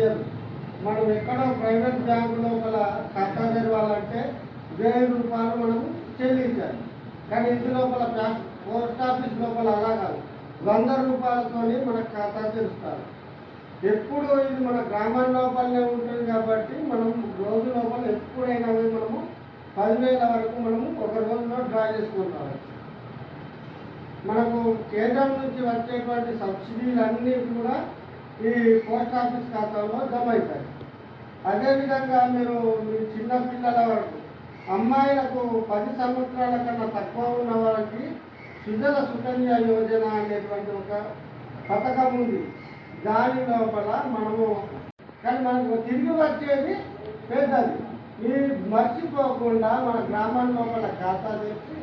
తెలియదు మనం ఎక్కడో ప్రైవేట్ బ్యాంకు లోపల ఖాతా తెరవాలంటే వెయ్యి రూపాయలు మనం చెల్లించాలి. కానీ ఇంటి లోపల బ్యాంక్ పోస్ట్ ఆఫీస్ లోపల అలా కాదు. వంద రూపాయలతోనే మనకు ఖాతా తెరుస్తారు. ఎప్పుడు ఇది మన గ్రామం లోపలనే ఉంటుంది కాబట్టి మనం రోజు లోపల ఎప్పుడైనా మనము పదివేల వరకు మనము ఒక రోజులో డ్రా చేసుకుంటాం మనకు కేంద్రం నుంచి వచ్చేటువంటి సబ్సిడీలు అన్నీ కూడా ఈ పోస్ట్ ఆఫీస్ ఖాతాలో జమ అవుతాయి. అదేవిధంగా మీరు మీ చిన్న పిల్లల వరకు అమ్మాయిలకు పది సంవత్సరాల కన్నా తక్కువ ఉన్న వారికి సుజల సుకన్య యోజన అనేటువంటి ఒక పథకం ఉంది. దాని లోపల మనము కానీ మనకు తిరిగి వచ్చేది పెద్దది. ఈ మర్చిపోకుండా మన గ్రామం లోపల ఖాతా తెచ్చి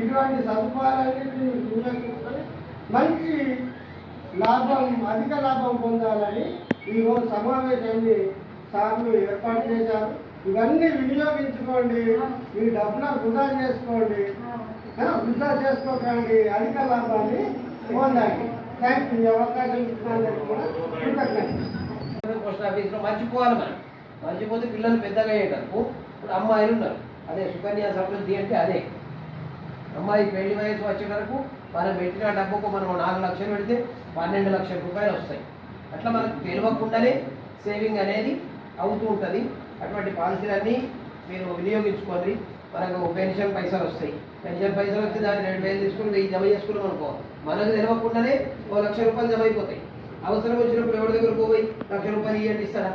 ఇటువంటి సదుపాయాలన్నింటినీ వినియోగించుకొని మంచి లాభం అధిక లాభం పొందాలని ఈరోజు సమావేశాన్ని సార్లు ఏర్పాటు చేశారు. ఇవన్నీ వినియోగించుకోండి. ఈ డబ్బును వృధా చేసుకోండి. వృధా చేసుకోకండి. అధిక లాభాన్ని పొందండి. థ్యాంక్ యూ ఈ అవకాశం ఇచ్చినందుకు కూడా పోస్ట్ ఆఫీస్లో మర్చిపోవాలి మనం. మర్చిపోతే పిల్లలు పెద్దగా అయ్యేటప్పుడు ఇప్పుడు అమ్మాయిలు ఉన్నారు. అదే సుకన్య సమృద్ధి అంటే అదే. అమ్మాయి పెళ్ళి వయసు వచ్చే వరకు మనం పెట్టిన డబ్బుకు మనం నాలుగు లక్షలు పెడితే పన్నెండు లక్షల రూపాయలు వస్తాయి. అట్లా మనకు తెలియకుండానే సేవింగ్ అనేది అవుతూ ఉంటుంది. అటువంటి పాలసీలన్నీ మీరు వినియోగించుకోండి. మనకు పెన్షన్ పైసలు వస్తాయి. పెన్షన్ పైసలు వస్తే దాన్ని రెండు వేలు తీసుకుని వెయ్యి జమ చేసుకున్నాం అనుకో మనకు తెలియకుండానే ఓ లక్ష రూపాయలు జమ అయిపోతాయి. అవసరం వచ్చినప్పుడు ఎవరి దగ్గర పోయి లక్ష రూపాయలు ఇవ్వండి ఇస్తారా?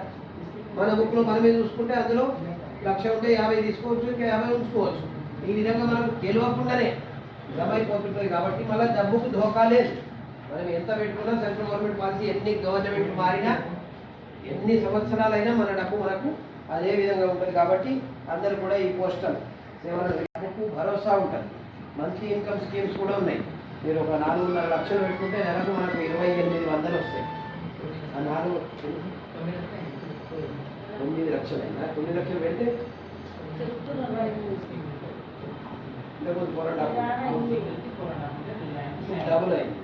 మన బుక్లో మనమే చూసుకుంటే అందులో లక్ష ఉంటే యాభై తీసుకోవచ్చు ఇంకా యాభై ఉంచుకోవచ్చు. ఈ విధంగా మనం తెలియకుండానే జమ అయిపోతుంటుంది కాబట్టి మళ్ళీ డబ్బుకు ధోకా లేదు. మనం ఎంత పెట్టుకున్నా సెంట్రల్ గవర్నమెంట్ పాలసీ ఎన్ని గవర్నమెంట్ మారినా ఎన్ని సంవత్సరాలైనా మన డబ్బు మనకు అదే విధంగా ఉంటుంది కాబట్టి అందరూ కూడా ఈ పోస్టల్ సేవలకు భరోసా ఉంటుంది. మంత్లీ ఇన్కమ్ స్కీమ్స్ కూడా ఉన్నాయి. మీరు ఒక నాలుగున్నర లక్షలు పెట్టుకుంటే నెలకు మనకు ఇరవై ఎనిమిది వందలు వస్తాయి. ఆ నాలుగు తొమ్మిది లక్షలు అయినా తొమ్మిది లక్షలు పెడితే ఇంతకుముందు పొర డబ్బు డబుల్ అయింది.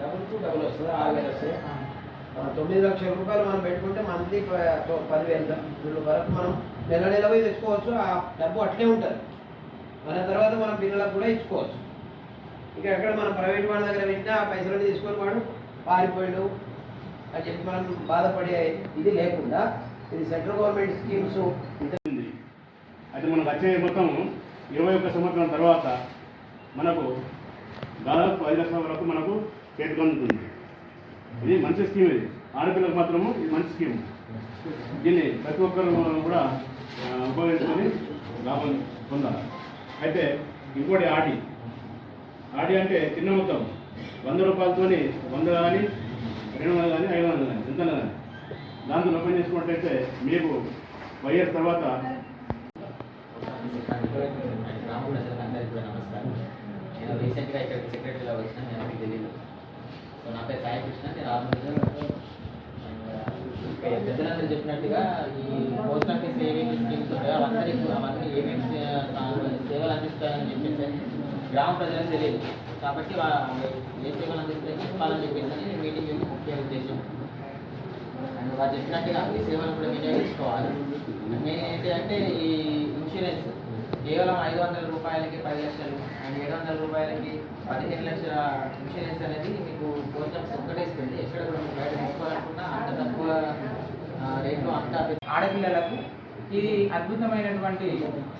డబుల్ టు డబుల్ వస్తుంది ఆరు వేలు వస్తాయి తొమ్మిది లక్షల రూపాయలు మనం పెట్టుకుంటే మంత్లీ పదివేలు వీళ్ళు వరకు మనం నెల నెల పోయి తెచ్చుకోవచ్చు ఆ డబ్బు అట్లే ఉంటుంది. మన తర్వాత మన పిల్లలకు కూడా ఇచ్చుకోవచ్చు. ఇక ఎక్కడ మనం ప్రైవేట్ వాళ్ళ దగ్గర పెట్టినా ఆ పైసలు తీసుకొని వాడు పారిపోయాడు అని చెప్పి మనం బాధపడే ఇది లేకుండా ఇది సెంట్రల్ గవర్నమెంట్ స్కీమ్స్ ఉంది అయితే మనకు వచ్చే మొత్తం ఇరవై ఒక్క సంవత్సరం తర్వాత మనకు దాదాపు ఐదు లక్షల వరకు మనకు చేతికి అందుతుంది ఇది మంచి స్కీమ్ ఇది. ఆడపిల్లలకు మాత్రము ఇది మంచి స్కీమ్. దీన్ని ప్రతి ఒక్కరు కూడా ఉపయోగించుకొని లాభం పొందాలి. అయితే ఇంకోటి ఆడి. ఆడి అంటే చిన్న మొత్తం. వంద రూపాయలతోని వంద కానీ రెండు వందలు కానీ ఐదు వందలు కానీ ఎంత కానీ దాంతో ఓపెన్ చేసుకున్నట్టయితే మీకు ఫైవ్ ఇయర్స్ తర్వాత రాముడు అందరికీ కూడా నమస్కారం. నేను రీసెంట్గా ఇక్కడ సెక్రటరీలో వచ్చిన నేను మీకు తెలియదు సో నా పేరు సాయి కృష్ణ నేను రాముడు పెద్దలందరూ చెప్పినట్టుగా ఈ పోస్ట్ ఆఫీస్ ఏమేమి స్కీమ్స్ ఉంటాయో అవన్నీ అవన్నీ ఏమేమి సేవలు అందిస్తాయని చెప్పేసి గ్రామ ప్రజలకు తెలియదు. కాబట్టి ఏ సేవలు అందిస్తాయి వాళ్ళని చెప్పేసి మీటింగ్ యొక్క ముఖ్య ఉద్దేశం. అండ్ వారు చెప్పినట్టుగా ఈ సేవలు కూడా వినియోగించుకోవాలి మెయిన్ ఏంటి అంటే ఈ ఇన్సూరెన్స్ కేవలం ఐదు వందల రూపాయలకి పది లక్షలు అండ్ ఏడు వందల రూపాయలకి పదిహేను లక్షల ఇన్సూరెన్స్ అనేది మీకు పోస్ట్ ఒక్కటే ఇస్తుంది. ఎక్కడ కూడా బయట తీసుకోవాలనుకున్నా అంత తక్కువ రేట్లో అంత ఆడపిల్లలకు ఇది అద్భుతమైనటువంటి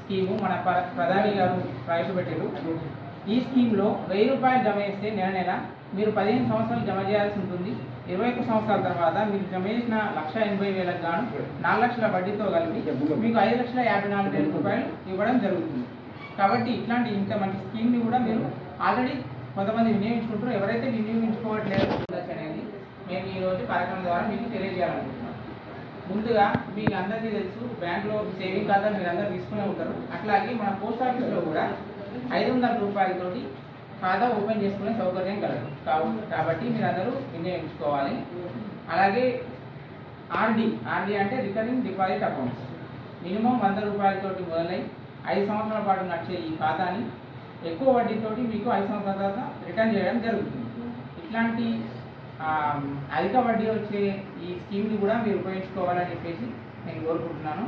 స్కీము. మన ప్ర- ప్రధాని గారు ప్రవేశపెట్టారు ఈ స్కీమ్లో వెయ్యి రూపాయలు జమ చేస్తే నెల నెల మీరు పదిహేను సంవత్సరాలు జమ చేయాల్సి ఉంటుంది. ఇరవై ఒక్క సంవత్సరాల తర్వాత మీరు జమ చేసిన లక్ష ఎనభై వేలకు గాను నాలుగు లక్షల వడ్డీతో కలిపి మీకు ఐదు లక్షల యాభై నాలుగు వేల రూపాయలు ఇవ్వడం జరుగుతుంది. కాబట్టి ఇట్లాంటి ఇంత మంచి స్కీమ్ని కూడా మీరు ఆల్రెడీ కొంతమంది వినియోగించుకుంటారు ఎవరైతే వినియోగించుకోవట్లేదు అనేది మేము ఈరోజు కార్యక్రమం ద్వారా మీకు తెలియజేయాలనుకుంటున్నాం ముందుగా మీకు అందరికీ తెలుసు బ్యాంక్లో సేవింగ్ ఖాతా మీరు అందరూ తీసుకునే ఉంటారు. అట్లాగే మన పోస్ట్ ఆఫీస్లో కూడా ఐదు వందల రూపాయలతోటి ఖాతా ఓపెన్ చేసుకునే సౌకర్యం కలదు. కావు కాబట్టి మీరు అందరూ వినియోగించుకోవాలి. అలాగే ఆర్డి ఆర్డి అంటే రికరింగ్ డిపాజిట్ అకౌంట్స్. మినిమం వంద రూపాయలతోటి మొదలై ఐదు సంవత్సరాల పాటు నడిచే ఈ ఖాతాని ఎక్కువ వడ్డీతోటి మీకు ఐదు సంవత్సరాల తర్వాత రిటర్న్ చేయడం జరుగుతుంది. ఇట్లాంటి అధిక వడ్డీ వచ్చే ఈ స్కీమ్ని కూడా మీరు ఉపయోగించుకోవాలని చెప్పేసి నేను కోరుకుంటున్నాను.